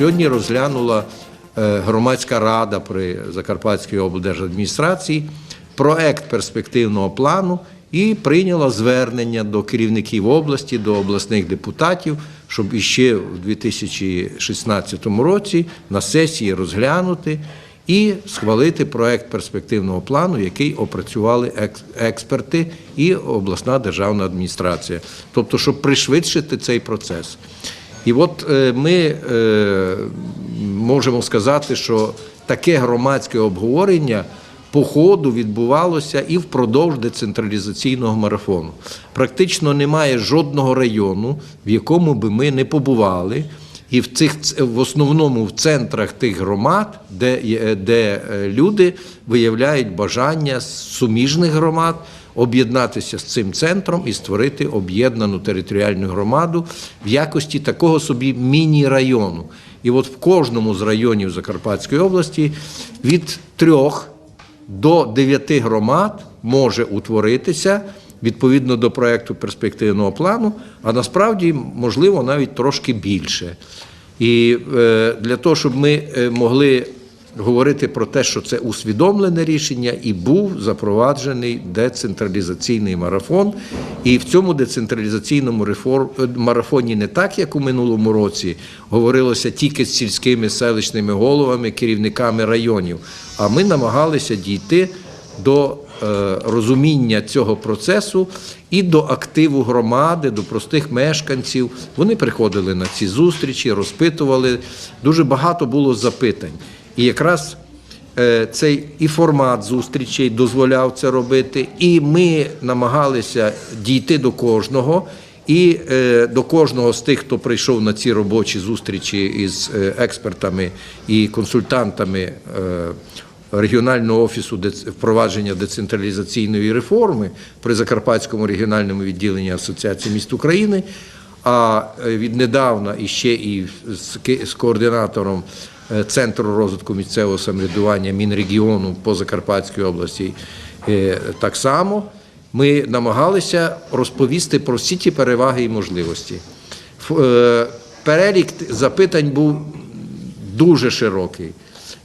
Сьогодні розглянула е, громадська рада при Закарпатській облдержадміністрації проект перспективного плану і прийняла звернення до керівників області, до обласних депутатів, щоб іще в 2016 році на сесії розглянути і схвалити проект перспективного плану, який опрацювали експерти і обласна державна адміністрація. Тобто, щоб пришвидшити цей процес. І от е, ми е, можемо сказати, що таке громадське обговорення по ходу відбувалося і впродовж децентралізаційного марафону. Практично немає жодного району, в якому би ми не побували. І в цих в основному в центрах тих громад, де, де е, люди виявляють бажання суміжних громад об'єднатися з цим центром і створити об'єднану територіальну громаду в якості такого собі міні-району. І от в кожному з районів Закарпатської області від трьох до дев'яти громад може утворитися відповідно до проекту перспективного плану, а насправді можливо навіть трошки більше. І е, для того, щоб ми е, могли говорити про те, що це усвідомлене рішення, і був запроваджений децентралізаційний марафон. І в цьому децентралізаційному е, марафоні не так, як у минулому році, говорилося тільки з сільськими селищними головами, керівниками районів. А ми намагалися дійти до е, розуміння цього процесу і до активу громади, до простих мешканців. Вони приходили на ці зустрічі, розпитували. Дуже багато було запитань. І якраз е, цей і формат зустрічей дозволяв це робити, і ми намагалися дійти до кожного. І е, до кожного з тих, хто прийшов на ці робочі зустрічі із е, експертами і консультантами регіонального офісу впровадження децентралізаційної реформи при Закарпатському регіональному відділенні Асоціації міст України, а віднедавна іще і з, координатором Центру розвитку місцевого самоврядування Мінрегіону по Закарпатській області е, так само. Ми намагалися розповісти про всі ті переваги і можливості. Е, Перелік запитань був дуже широкий.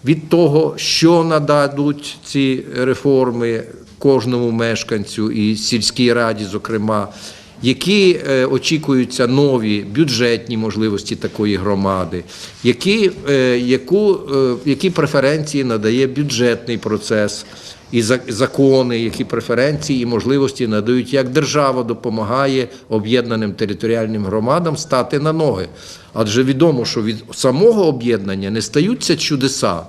Від того, що нададуть ці реформи кожному мешканцю і сільській раді, зокрема, які е, очікуються нові бюджетні можливості такої громади, які, е, яку, е, які преференції надає бюджетний процес і закони, які преференції і можливості надають, як держава допомагає об'єднаним територіальним громадам стати на ноги. Адже відомо, що від самого об'єднання не стаються чудеса,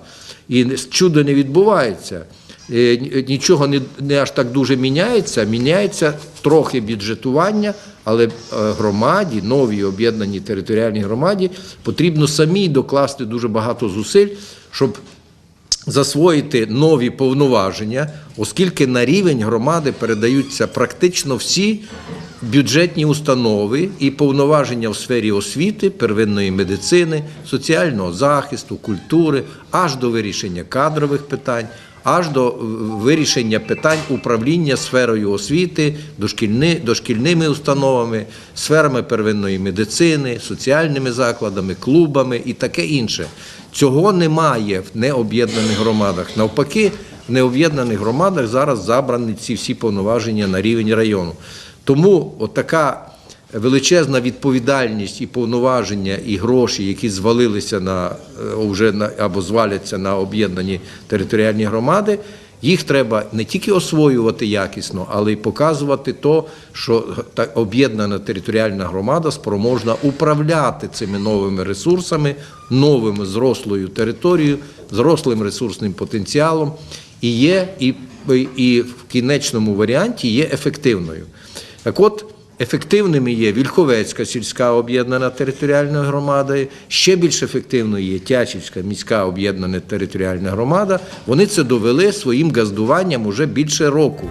і чудо не відбувається. Е, ні- Нічого не, не аж так дуже міняється, міняється трохи бюджетування, але е, громаді, новій об'єднаній територіальній громаді, потрібно самій докласти дуже багато зусиль, щоб засвоїти нові повноваження, оскільки на рівень громади передаються практично всі бюджетні установи і повноваження в сфері освіти, первинної медицини, соціального захисту, культури, аж до вирішення кадрових питань. Аж до е, вирішення питань управління сферою освіти, дошкільни, дошкільними установами, сферами первинної медицини, соціальними закладами, клубами і таке інше. Цього немає в необ'єднаних громадах. Навпаки, в необ'єднаних громадах зараз забрані ці всі повноваження на рівень району. Тому отака величезна відповідальність і повноваження, і гроші, які звалилися на е, вже на або зваляться на об'єднані територіальні громади. Їх треба не тільки освоювати якісно, але й показувати то, що об'єднана територіальна громада спроможна управляти цими новими ресурсами, новими зрослою територією, зрослим ресурсним потенціалом і є, і, і в кінечному варіанті є ефективною. Так от, ефективними є Вільховецька сільська об'єднана територіальна громада, ще більш ефективною є Тячівська міська об'єднана територіальна громада. Вони це довели своїм газдуванням уже більше року.